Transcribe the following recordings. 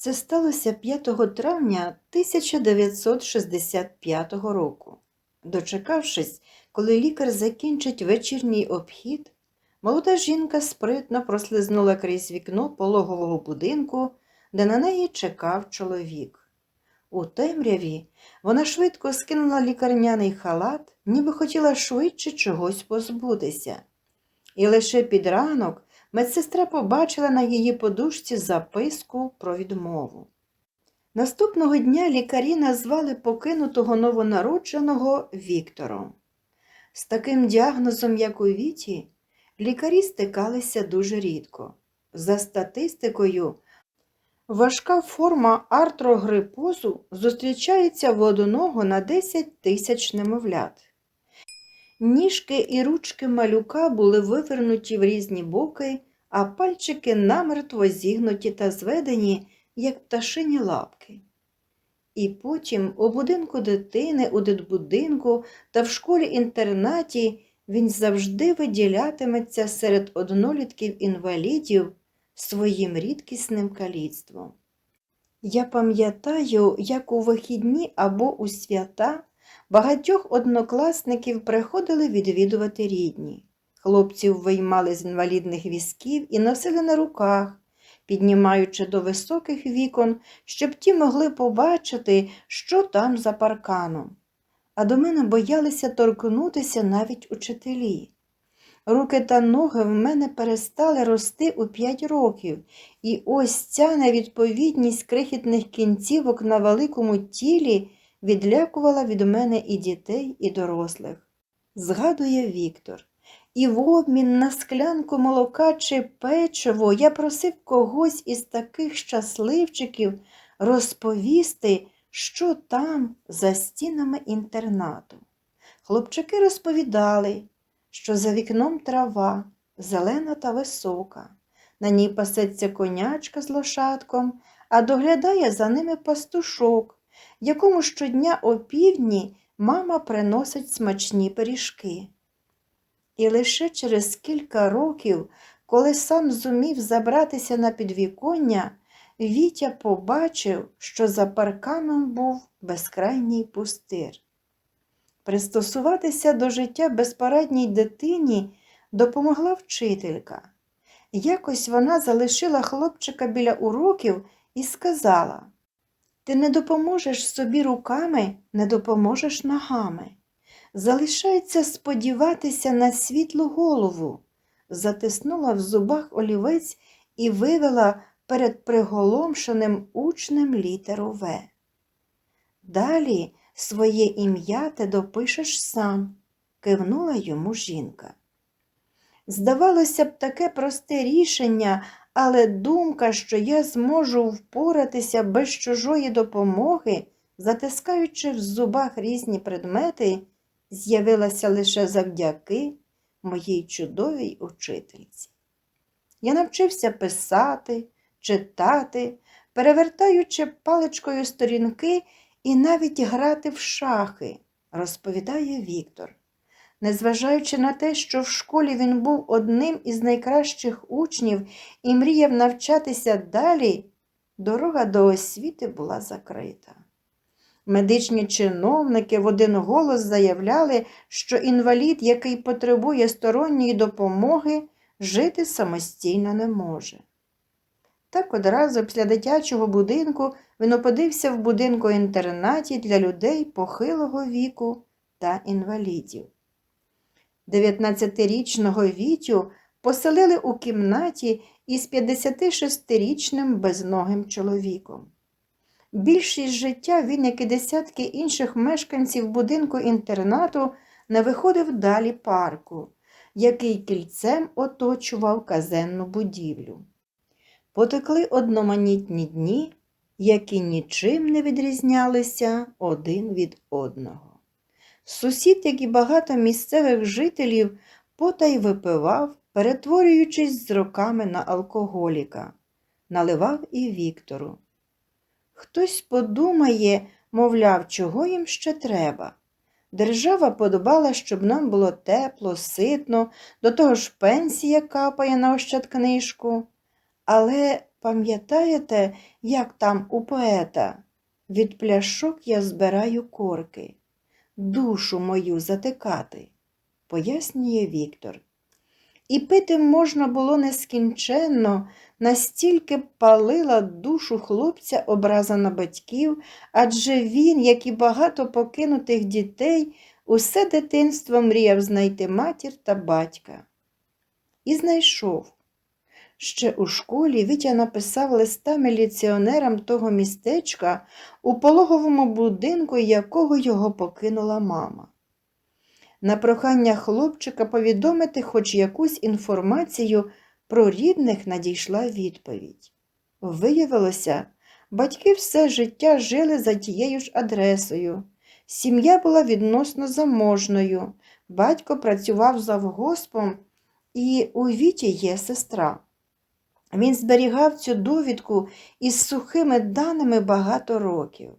Це сталося 5 травня 1965 року. Дочекавшись, коли лікар закінчить вечірній обхід, молода жінка спритно прослизнула крізь вікно пологового будинку, де на неї чекав чоловік. У темряві вона швидко скинула лікарняний халат, ніби хотіла швидше чогось позбутися. І лише під ранок медсестра побачила на її подушці записку про відмову. Наступного дня лікарі назвали покинутого новонародженого Віктором. З таким діагнозом, як у Віті, лікарі стикалися дуже рідко. За статистикою, важка форма артрогрипозу зустрічається в одного на 10 тисяч немовлят. Ніжки і ручки малюка були вивернуті в різні боки, а пальчики намертво зігнуті та зведені, як пташині лапки. І потім у будинку дитини, у дитбудинку та в школі-інтернаті він завжди виділятиметься серед однолітків-інвалідів своїм рідкісним каліцтвом. Я пам'ятаю, як у вихідні або у свята багатьох однокласників приходили відвідувати рідні. Хлопців виймали з інвалідних візків і носили на руках, піднімаючи до високих вікон, щоб ті могли побачити, що там за парканом. А до мене боялися торкнутися навіть учителі. Руки та ноги в мене перестали рости у п'ять років, і ось ця невідповідність крихітних кінцівок на великому тілі відлякувала від мене і дітей, і дорослих. Згадує Віктор. І в обмін на склянку молока чи печиво я просив когось із таких щасливчиків розповісти, що там за стінами інтернату. Хлопчики розповідали, що за вікном трава, зелена та висока, на ній пасеться конячка з лошадком, а доглядає за ними пастушок, якому щодня опівдні мама приносить смачні пиріжки. І лише через кілька років, коли сам зумів забратися на підвіконня, Вітя побачив, що за парканом був безкрайній пустир. Пристосуватися до життя безпорадній дитині допомогла вчителька. Якось вона залишила хлопчика біля уроків і сказала Ти не допоможеш собі руками, не допоможеш ногами. Залишається сподіватися на світлу голову, затиснула в зубах олівець і вивела перед приголомшеним учнем літеру В. Далі своє ім'я ти допишеш сам, кивнула йому жінка. Здавалося б, таке просте рішення, але думка, що я зможу впоратися без чужої допомоги, затискаючи в зубах різні предмети, з'явилася лише завдяки моїй чудовій учительці. Я навчився писати, читати, перевертаючи паличкою сторінки і навіть грати в шахи, розповідає Віктор. Незважаючи на те, що в школі він був одним із найкращих учнів і мріяв навчатися далі, дорога до освіти була закрита. Медичні чиновники в один голос заявляли, що інвалід, який потребує сторонньої допомоги, жити самостійно не може. Так одразу після дитячого будинку він опинився в будинку інтернаті для людей похилого віку та інвалідів. 19-річного Вітю поселили у кімнаті із 56-річним безногим чоловіком. Більшість життя він, як і десятки інших мешканців будинку інтернату, не виходив далі парку, який кільцем оточував казенну будівлю. Потекли одноманітні дні, які нічим не відрізнялися один від одного. Сусід, як і багато місцевих жителів, потай випивав, перетворюючись з роками на алкоголіка, наливав і Віктору. Хтось подумає, мовляв, чого їм ще треба. Держава подобала, щоб нам було тепло, ситно, до того ж пенсія капає на ощадкнижку. Але пам'ятаєте, як там у поета? Від пляшок я збираю корки, душу мою затикати, пояснює Віктор. І пити можна було нескінченно, настільки палила душу хлопця образа на батьків, адже він, як і багато покинутих дітей, усе дитинство мріяв знайти матір та батька. І знайшов. Ще у школі Вітя написав листа міліціонерам того містечка, у пологовому будинку якого його покинула мама. На прохання хлопчика повідомити хоч якусь інформацію про рідних надійшла відповідь. Виявилося, батьки все життя жили за тією ж адресою. Сім'я була відносно заможною, батько працював завгоспом, і у Віті є сестра. Він зберігав цю довідку із сухими даними багато років.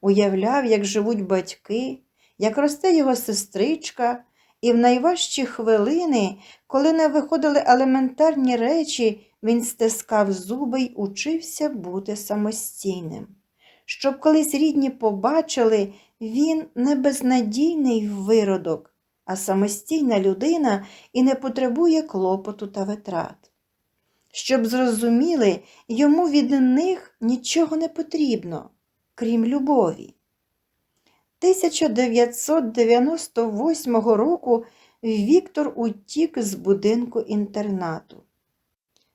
Уявляв, як живуть батьки, як росте його сестричка, і в найважчі хвилини, коли не виходили елементарні речі, він стискав зуби й учився бути самостійним. Щоб колись рідні побачили, він не безнадійний виродок, а самостійна людина і не потребує клопоту та витрат. Щоб зрозуміли, йому від них нічого не потрібно, крім любові. 1998 року Віктор утік з будинку інтернату.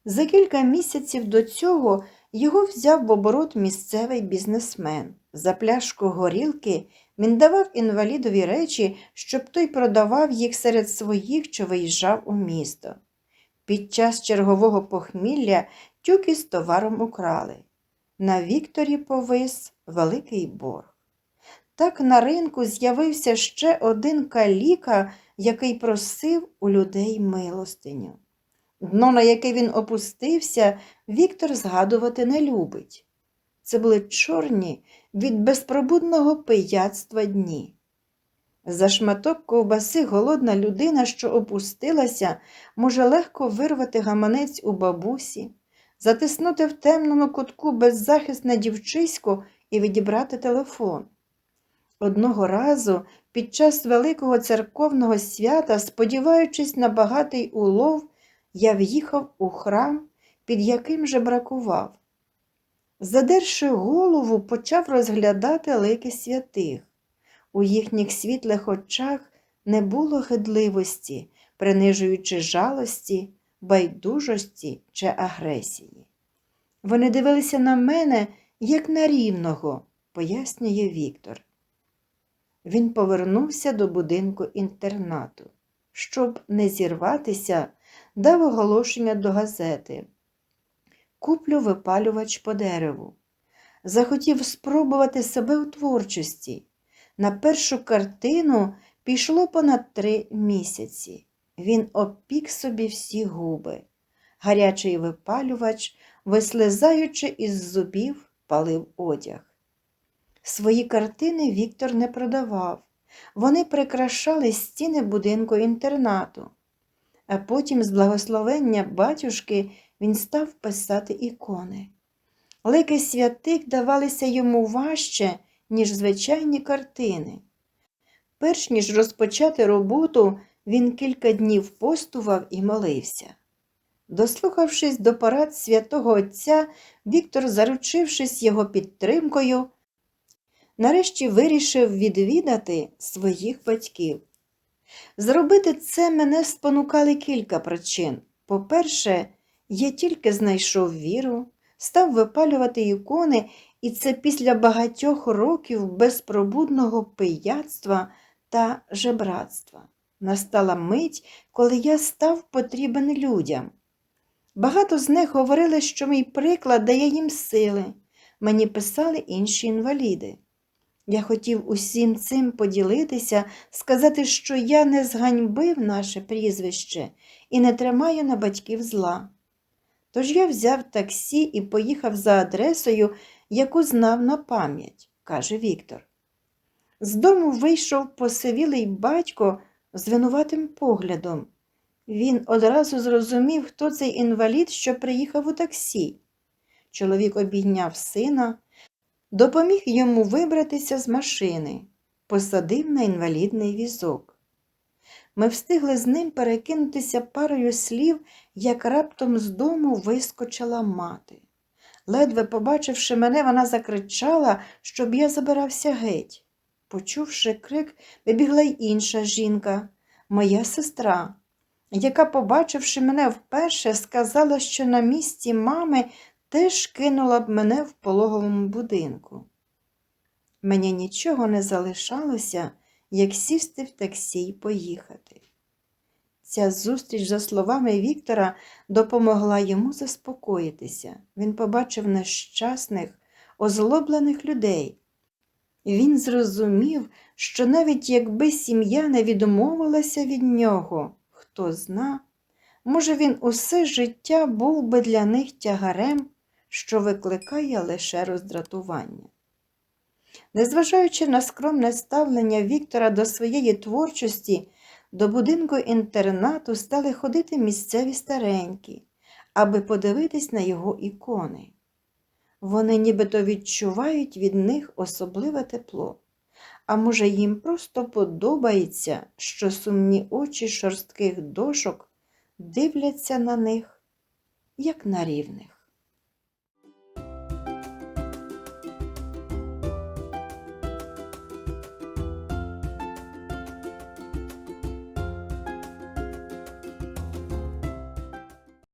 За кілька місяців до цього його взяв в оборот місцевий бізнесмен. За пляшку горілки він давав інвалідові речі, щоб той продавав їх серед своїх, що виїжджав у місто. Під час чергового похмілля тюки з товаром украли. На Вікторі повис великий борг. Так на ринку з'явився ще один каліка, який просив у людей милостиню. Дно, на яке він опустився, Віктор згадувати не любить. Це були чорні від безпробудного пияцтва дні. За шматок ковбаси голодна людина, що опустилася, може легко вирвати гаманець у бабусі, затиснути в темному кутку беззахисне дівчисько і відібрати телефон. Одного разу під час великого церковного свята, сподіваючись на багатий улов, я в'їхав у храм, під яким же бракував. Задерши голову, почав розглядати лики святих. У їхніх світлих очах не було гидливості, принижуючи жалості, байдужості чи агресії. Вони дивилися на мене, як на рівного, пояснює Віктор. Він повернувся до будинку інтернату. Щоб не зірватися, дав оголошення до газети. Куплю випалювач по дереву. Захотів спробувати себе у творчості. На першу картину пішло понад три місяці. Він обпік собі всі губи. Гарячий випалювач, вислизаючи із зубів, палив одяг. Свої картини Віктор не продавав. Вони прикрашали стіни будинку інтернату. А потім, з благословення батюшки, він став писати ікони. Лики святих давалися йому важче, ніж звичайні картини. Перш ніж розпочати роботу, він кілька днів постував і молився. Дослухавшись до порад святого Отця, Віктор, заручившись його підтримкою, нарешті вирішив відвідати своїх батьків. Зробити це мене спонукали кілька причин. По-перше, я тільки знайшов віру, став випалювати ікони, і це після багатьох років безпробудного пияцтва та жебратства. Настала мить, коли я став потрібен людям. Багато з них говорили, що мій приклад дає їм сили. мені писали інші інваліди. Я хотів усім цим поділитися, сказати, що я не зганьбив наше прізвище і не тримаю на батьків зла. Тож я взяв таксі і поїхав за адресою, яку знав на пам'ять, каже Віктор. З дому вийшов посивілий батько з винуватим поглядом. Він одразу зрозумів, хто цей інвалід, що приїхав у таксі. Чоловік обійняв сина, допоміг йому вибратися з машини, посадив на інвалідний візок. Ми встигли з ним перекинутися парою слів, як раптом з дому вискочила мати. Ледве побачивши мене, вона закричала, щоб я забирався геть. Почувши крик, вибігла й інша жінка, моя сестра, яка, побачивши мене вперше, сказала, що на місці мами теж кинула б мене в пологовому будинку. Мені нічого не залишалося, як сісти в таксі й поїхати. Ця зустріч, за словами Віктора, допомогла йому заспокоїтися. Він побачив нещасних, озлоблених людей. Він зрозумів, що навіть якби сім'я не відмовилася від нього, хто зна, може, він усе життя був би для них тягарем, що викликає лише роздратування. Незважаючи на скромне ставлення Віктора до своєї творчості, до будинку інтернату стали ходити місцеві старенькі, аби подивитись на його ікони. Вони нібито відчувають від них особливе тепло, а може, їм просто подобається, що сумні очі шорстких дошок дивляться на них, як на рівних.